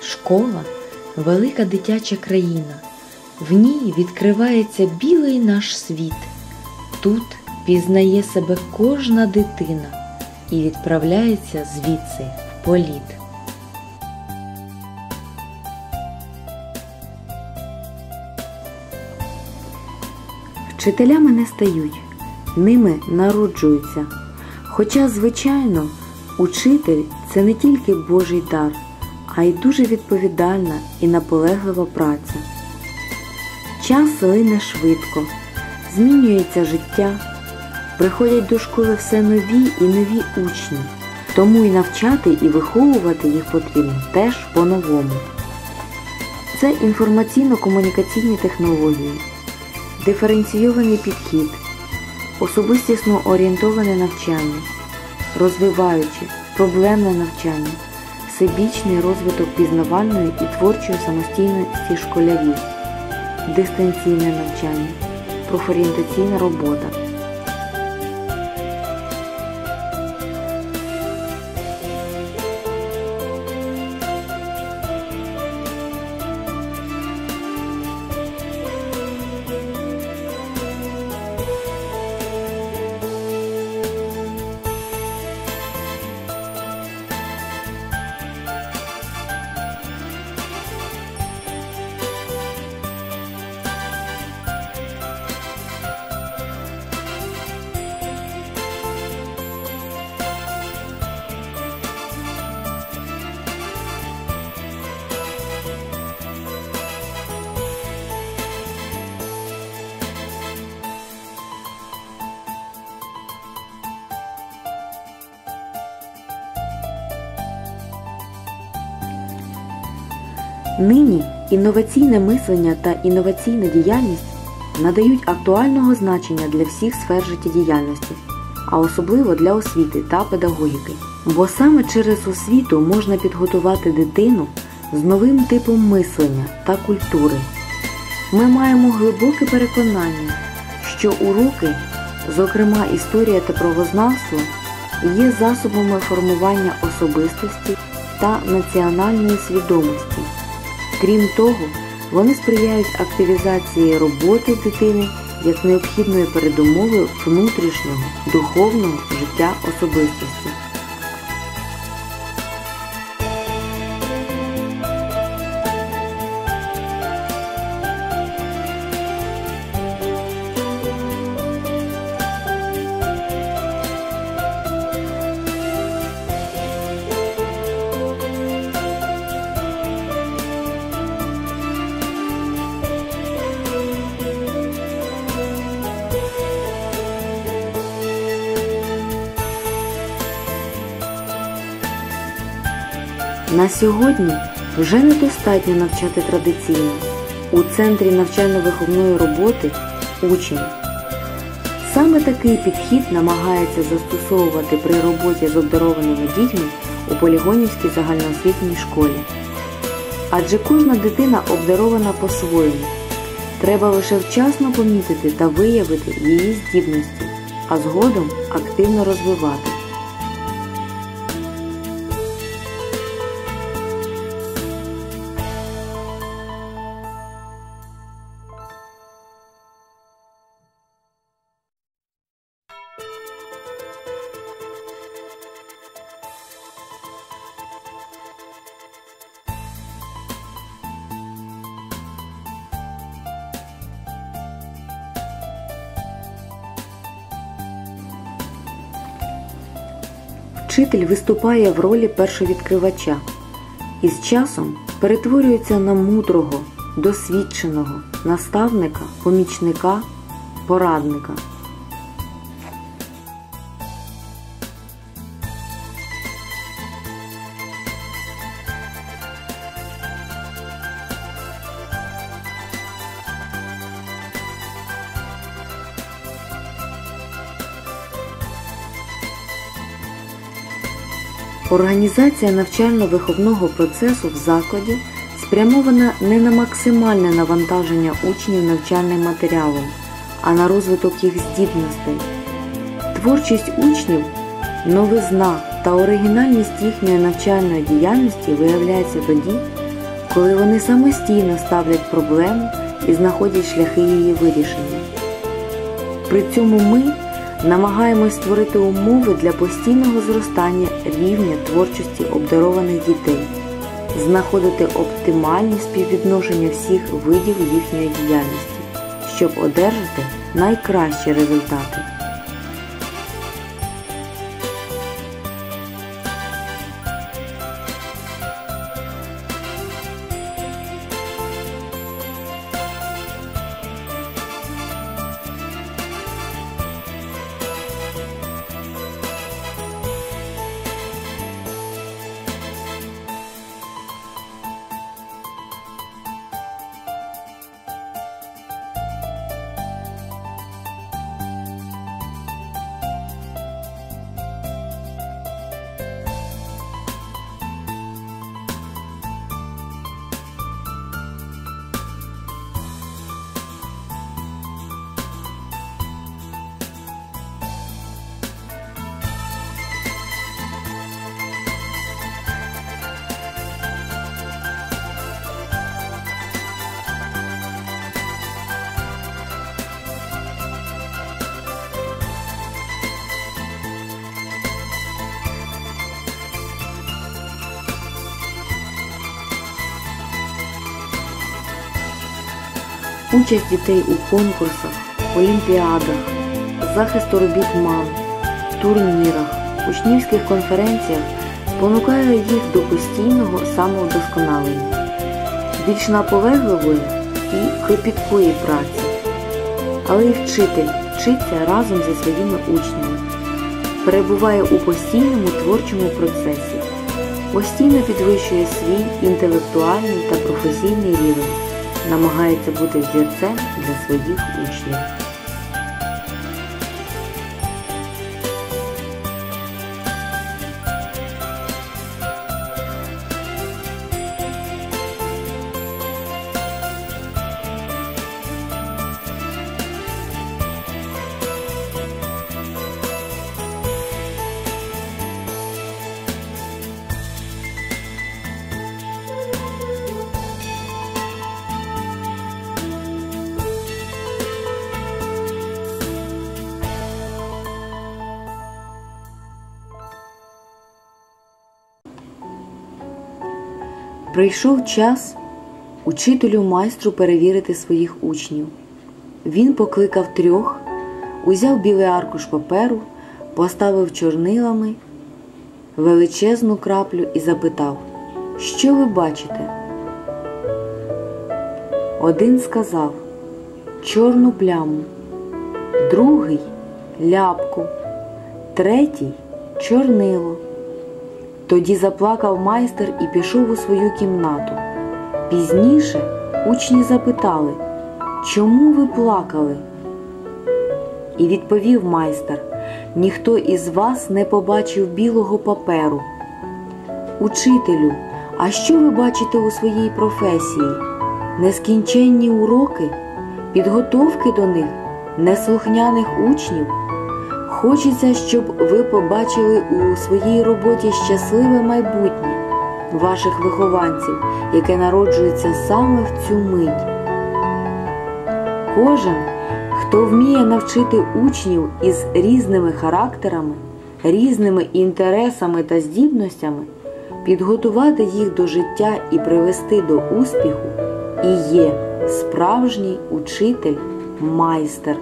Школа велика дитяча країна. В ній відкривається білий наш світ. Тут пізнає себе кожна дитина і відправляється звідси в політ. Вчителями не стають, ними народжуються. Хоча, звичайно, учитель це не тільки Божий дар, а й дуже відповідальна і наполеглива праця. Час лине швидко, змінюється життя, приходять до школи все нові і нові учні, тому і навчати і виховувати їх потрібно теж по-новому. Це інформаційно-комунікаційні технології, диференційований підхід, особистісно орієнтоване навчання, розвиваючи проблемне навчання, всебічний розвиток пізнавальної і творчої самостійності школярів, дистанційне навчання, профорієнтаційна робота. Нині інноваційне мислення та інноваційна діяльність надають актуального значення для всіх сфер життєдіяльності, а особливо для освіти та педагогіки. Бо саме через освіту можна підготувати дитину з новим типом мислення та культури. Ми маємо глибоке переконання, що уроки, зокрема історія та правознавство, є засобами формування особистості та національної свідомості. Крім того, вони сприяють активізації роботи дитини як необхідної передумови внутрішнього духовного життя особистості. На сьогодні вже недостатньо навчати традиційно. У центрі навчально-виховної роботи учень. Саме такий підхід намагається застосовувати при роботі з обдарованими дітьми у Полігонівській загальноосвітній школі. Адже кожна дитина обдарована по-своєму. Треба лише вчасно помітити та виявити її здібності, а згодом активно розвивати. Вчитель виступає в ролі першовідкривача і з часом перетворюється на мудрого, досвідченого наставника, помічника, порадника. Організація навчально-виховного процесу в закладі спрямована не на максимальне навантаження учнів навчальним матеріалом, а на розвиток їх здібностей. Творчість учнів, новизна та оригінальність їхньої навчальної діяльності виявляється тоді, коли вони самостійно ставлять проблему і знаходять шляхи її вирішення. При цьому ми намагаємось створити умови для постійного зростання рівня творчості обдарованих дітей, знаходити оптимальні співвідношення всіх видів їхньої діяльності, щоб одержати найкращі результати. Участь дітей у конкурсах, олімпіадах, захисту робіт мам, турнірах, учнівських конференціях спонукає їх до постійного самовдосконалення, більш наполегливої і кропіткої праці. Але і вчитель вчиться разом зі своїми учнями, перебуває у постійному творчому процесі, постійно підвищує свій інтелектуальний та професійний рівень намагається бути взірцем для своїх учнів. Прийшов час учителю майстру перевірити своїх учнів. Він покликав трьох, узяв білий аркуш паперу, поставив чорнилами величезну краплю і запитав, що ви бачите? Один сказав чорну пляму, другий ляпку, третій чорнило. Тоді заплакав майстер і пішов у свою кімнату. Пізніше учні запитали, чому ви плакали? І відповів майстер: ніхто із вас не побачив білого паперу. Учителю, а що ви бачите у своїй професії? Нескінченні уроки, підготовки до них, неслухняних учнів? Хочеться, щоб ви побачили у своїй роботі щасливе майбутнє ваших вихованців, яке народжується саме в цю мить. Кожен, хто вміє навчити учнів із різними характерами, різними інтересами та здібностями, підготувати їх до життя і привести до успіху, і є справжній учитель, майстер.